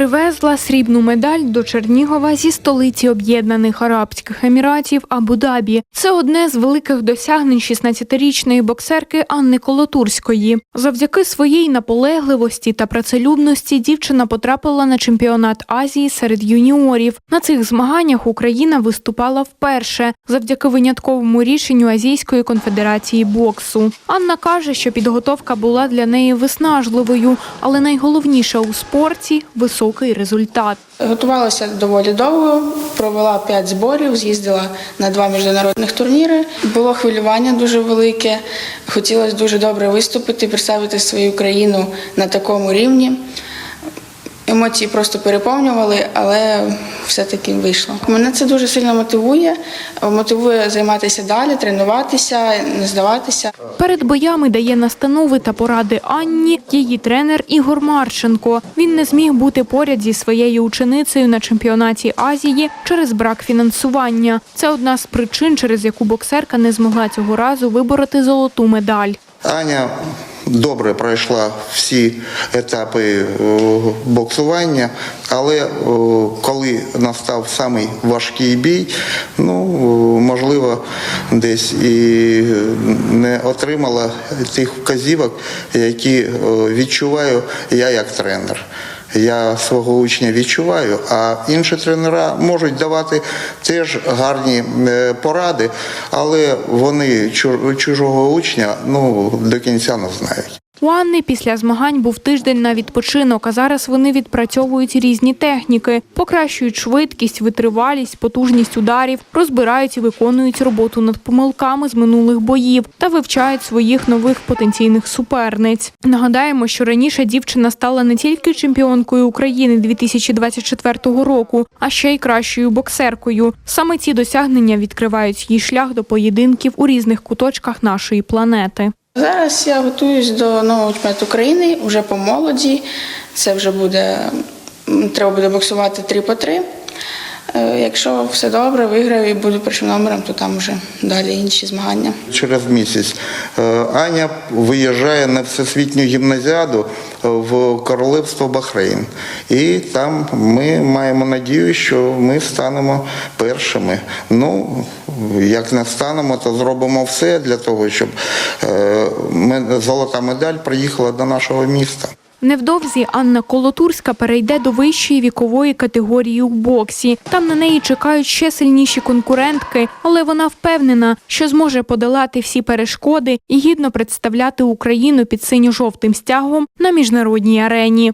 привезла срібну медаль до Чернігова зі столиці Об'єднаних Арабських Еміратів Абу-Дабі. Це одне з великих досягнень 16-річної боксерки Анни Колотурської. Завдяки своїй наполегливості та працелюбності дівчина потрапила на чемпіонат Азії серед юніорів. На цих змаганнях Україна виступала вперше завдяки винятковому рішенню Азійської конфедерації боксу. Анна каже, що підготовка була для неї виснажливою, але найголовніше у спорті високий результат. Готувалася доволі довго, провела п'ять зборів, з'їздила на два міжнародних турніри. Було хвилювання дуже велике. Хотілося дуже добре виступити, представити свою країну на такому рівні. Емоції просто переповнювали, але все-таки вийшло. Мене це дуже сильно мотивує. Мотивує займатися далі, тренуватися, не здаватися. Перед боями дає настанови та поради Анні її тренер Ігор Марченко. Він не зміг бути поряд зі своєю ученицею на чемпіонаті Азії через брак фінансування. Це одна з причин, через яку боксерка не змогла цього разу вибороти золоту медаль. Аня добре пройшла всі етапи е, боксування, але е, коли настав самий важкий бій, ну е, можливо, десь і не отримала тих вказівок, які відчуваю я як тренер. Я свого учня відчуваю, а інші тренера можуть давати теж гарні е, поради, але вони чужого учня ну до кінця не знають. У Анни після змагань був тиждень на відпочинок, а зараз вони відпрацьовують різні техніки, покращують швидкість, витривалість, потужність ударів, розбирають і виконують роботу над помилками з минулих боїв та вивчають своїх нових потенційних суперниць. Нагадаємо, що раніше дівчина стала не тільки чемпіонкою України 2024 року, а ще й кращою боксеркою. Саме ці досягнення відкривають їй шлях до поєдинків у різних куточках нашої планети. Зараз я готуюсь до нового чемпіонату України вже по молоді. Це вже буде треба буде боксувати 3 по 3. Якщо все добре, виграю і буду першим номером, то там вже далі інші змагання. Через місяць е, Аня виїжджає на всесвітню гімназіаду е, в королевство Бахрейн. І там ми маємо надію, що ми станемо першими. Ну, як не станемо, то зробимо все для того, щоб е, золота медаль приїхала до нашого міста. Невдовзі Анна Колотурська перейде до вищої вікової категорії у боксі. Там на неї чекають ще сильніші конкурентки, але вона впевнена, що зможе подолати всі перешкоди і гідно представляти Україну під синьо-жовтим стягом на міжнародній арені.